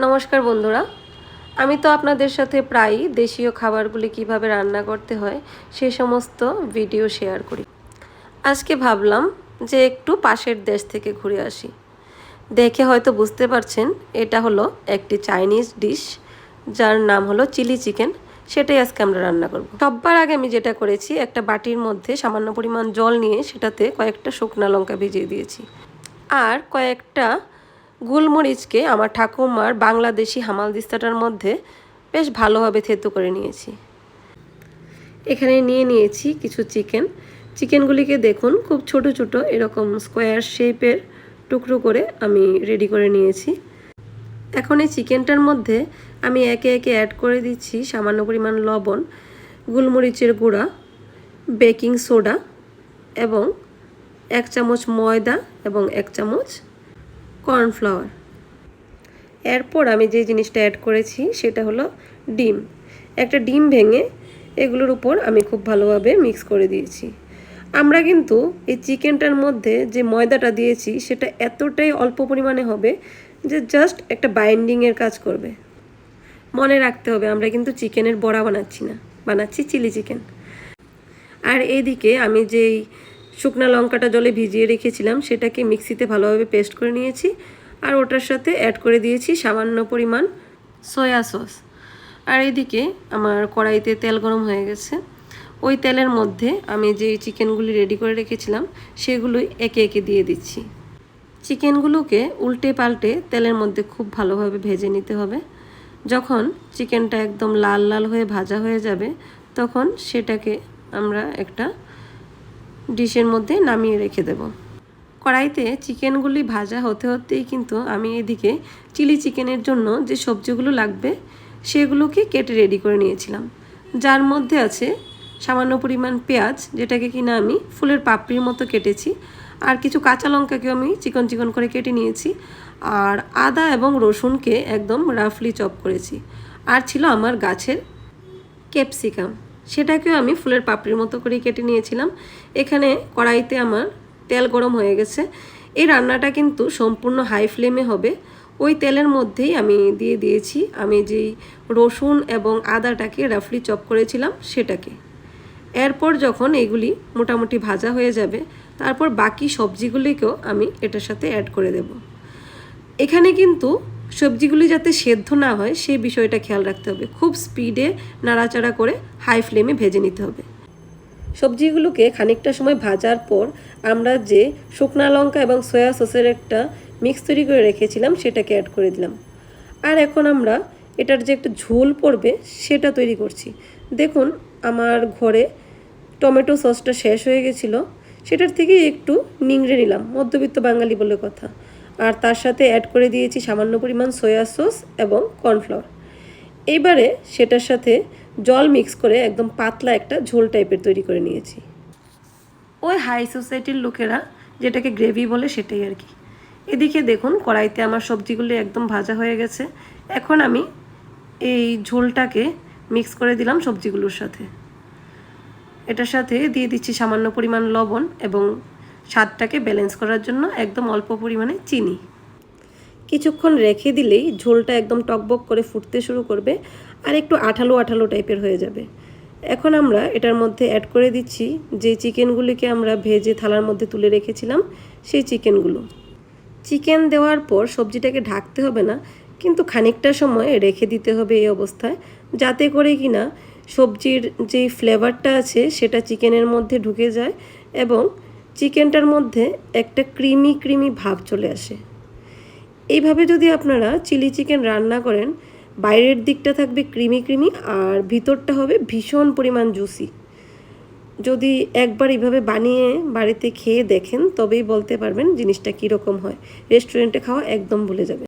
নমস্কার বন্ধুরা। আমি তো আপনাদের সাথে প্রায়ই দেশীয় খাবারগুলি কীভাবে রান্না করতে হয় সে সমস্ত ভিডিও শেয়ার করি। আজকে ভাবলাম যে একটু পাশের দেশ থেকে ঘুরে আসি। দেখে হয়তো বুঝতে পারছেন, এটা হলো একটি চাইনিজ ডিশ, যার নাম হলো চিলি চিকেন। সেটাই আজকে আমরা রান্না করব। সববার আগে আমি যেটা করেছি, একটা বাটির মধ্যে সামান্য পরিমাণ জল নিয়ে সেটাতে কয়েকটা শুকনা লঙ্কা ভিজিয়ে দিয়েছি। আর কয়েকটা গোলমরিচকে আমার ঠাকুমার বাংলাদেশি হামালদিস্তাটার মধ্যে বেশ ভালোভাবে থেতু করে নিয়েছি। এখানে নিয়ে নিয়েছি কিছু চিকেন। চিকেনগুলিকে দেখুন, খুব ছোট ছোট এরকম স্কোয়ার শেপের টুকরো করে আমি রেডি করে নিয়েছি। এখন এই চিকেনটার মধ্যে আমি একে একে অ্যাড করে দিচ্ছি সামান্য পরিমাণ লবণ, গোলমরিচের গুঁড়া, বেকিং সোডা এবং এক চামচ ময়দা এবং এক চামচ কর্নফ্লাওয়ার। এরপর আমি যে জিনিসটা অ্যাড করেছি সেটা হলো ডিম। একটা ডিম ভেঙে এগুলোর উপর আমি খুব ভালোভাবে মিক্স করে দিয়েছি। আমরা কিন্তু এই চিকেনটার মধ্যে যে ময়দাটা দিয়েছি সেটা এতটাই অল্প পরিমাণে হবে যে জাস্ট একটা বাইন্ডিংয়ের কাজ করবে। মনে রাখতে হবে, আমরা কিন্তু চিকেনের বড়া বানাচ্ছি না। বানাচ্ছি চিলি চিকেন আর এদিকে আমি যেই শুকনা লঙ্কাটা জলে ভিজিয়ে রেখেছিলাম, সেটাকে মিক্সিতে ভালোভাবে পেস্ট করে নিয়েছি। আর ওটার সাথে অ্যাড করে দিয়েছি সামান্য পরিমাণ সয়া সস আর এদিকে আমার কড়াইতে তেল গরম হয়ে গেছে। ওই তেলের মধ্যে আমি যে চিকেনগুলি রেডি করে রেখেছিলাম, সেগুলোই একে একে দিয়ে দিচ্ছি। চিকেনগুলোকে উল্টে পাল্টে তেলের মধ্যে খুব ভালোভাবে ভেজে নিতে হবে। যখন চিকেনটা একদম লাল লাল হয়ে ভাজা হয়ে যাবে, তখন সেটাকে আমরা একটা ডিশের মধ্যে নামিয়ে রেখে দেব। কড়াইতে চিকেনগুলি ভাজা হতে হতেই কিন্তু আমি এদিকে চিলি চিকেনের জন্য যে সবজিগুলো লাগবে সেগুলোকে কেটে রেডি করে নিয়েছিলাম। যার মধ্যে আছে সামান্য পরিমাণ পেঁয়াজ, যেটাকে কিনা আমি ফুলের পাপড়ির মতো কেটেছি, আর কিছু কাঁচা লঙ্কাকেও আমি চিকন চিকন করে কেটে নিয়েছি, আর আদা এবং রসুনকে একদম রাফলি চপ করেছি, আর ছিল আমার গাছের ক্যাপসিকাম। সেটাকেও আমি ফুলের পাপড়ির মতো করে কেটে নিয়েছিলাম। এখানে কড়াইতে আমার তেল গরম হয়ে গেছে। এই রান্নাটা কিন্তু সম্পূর্ণ হাই ফ্লেমে হবে। ওই তেলের মধ্যেই আমি দিয়ে দিয়েছি। আমি যেই রসুন এবং আদাটাকে রাফলি চপ করেছিলাম সেটাকে। এরপর যখন এগুলি মোটামুটি ভাজা হয়ে যাবে, তারপর বাকি সবজিগুলিকেও আমি এটার সাথে অ্যাড করে দেব। এখানে কিন্তু সবজিগুলি যাতে সেদ্ধ না হয়, সেই বিষয়টা খেয়াল রাখতে হবে। খুব স্পিডে নাড়াচাড়া করে হাই ফ্লেমে ভেজে নিতে হবে। সবজিগুলোকে খানিকটা সময় ভাজার পর আমরা যে শুকনা লঙ্কা এবং সয়া সসের একটা মিক্স তৈরি করে রেখেছিলাম, সেটাকে অ্যাড করে দিলাম। আর এখন আমরা এটার যে একটা ঝোল পড়বে, সেটা তৈরি করছি। দেখুন, আমার ঘরে টমেটো সসটা শেষ হয়ে গেছিল। সেটার থেকে একটু নিংড়ে নিলাম, মধ্যবিত্ত বাঙালি বলে কথা। আর তার সাথে অ্যাড করে দিয়েছি সামান্য পরিমাণ সয়া সস এবং কর্নফ্লাওয়ার এইবারে সেটার সাথে জল মিক্স করে একদম পাতলা একটা ঝোল টাইপের তৈরি করে নিয়েছি। ওই হাই সোসাইটির লোকেরা যেটাকে গ্রেভি বলে সেটাই আর কি। এদিকে দেখুন, কড়াইতে আমার সবজিগুলি একদম ভাজা হয়ে গেছে। এখন আমি এই ঝোলটাকে মিক্স করে দিলাম সবজিগুলোর সাথে। এটার সাথে দিয়ে দিচ্ছি সামান্য পরিমাণ লবণ এবং স্বাদটাকে ব্যালেন্স করার জন্য একদম অল্প পরিমাণে চিনি। কিছুক্ষণ রেখে দিলেই ঝোলটা একদম টকবক করে ফুটতে শুরু করবে আর একটু আঠালো আঠালো টাইপের হয়ে যাবে। এখন আমরা এটার মধ্যে অ্যাড করে দিচ্ছি যে চিকেনগুলিকে আমরা ভেজে থালার মধ্যে তুলে রেখেছিলাম, সেই চিকেনগুলো চিকেন দেওয়ার পর সবজিটাকে ঢাকতে হবে না, কিন্তু খানিকটা সময় রেখে দিতে হবে এই অবস্থায়, যাতে করে কিনা সবজির যেই ফ্লেভারটা আছে সেটা চিকেনের মধ্যে ঢুকে যায় এবং চিকেনটার মধ্যে একটা ক্রিমি ক্রিমি ভাব চলে আসে। এইভাবে যদি আপনারা চিলি চিকেন রান্না করেন, বাইরের দিকটা থাকবে ক্রিমি ক্রিমি আর ভিতরটা হবে ভীষণ পরিমাণ জুসি। যদি একবার এইভাবে বানিয়ে বাড়িতে খেয়ে দেখেন, তবেই বলতে পারবেন জিনিসটা কীরকম হয়। রেস্টুরেন্টে খাওয়া একদম ভুলে যাবে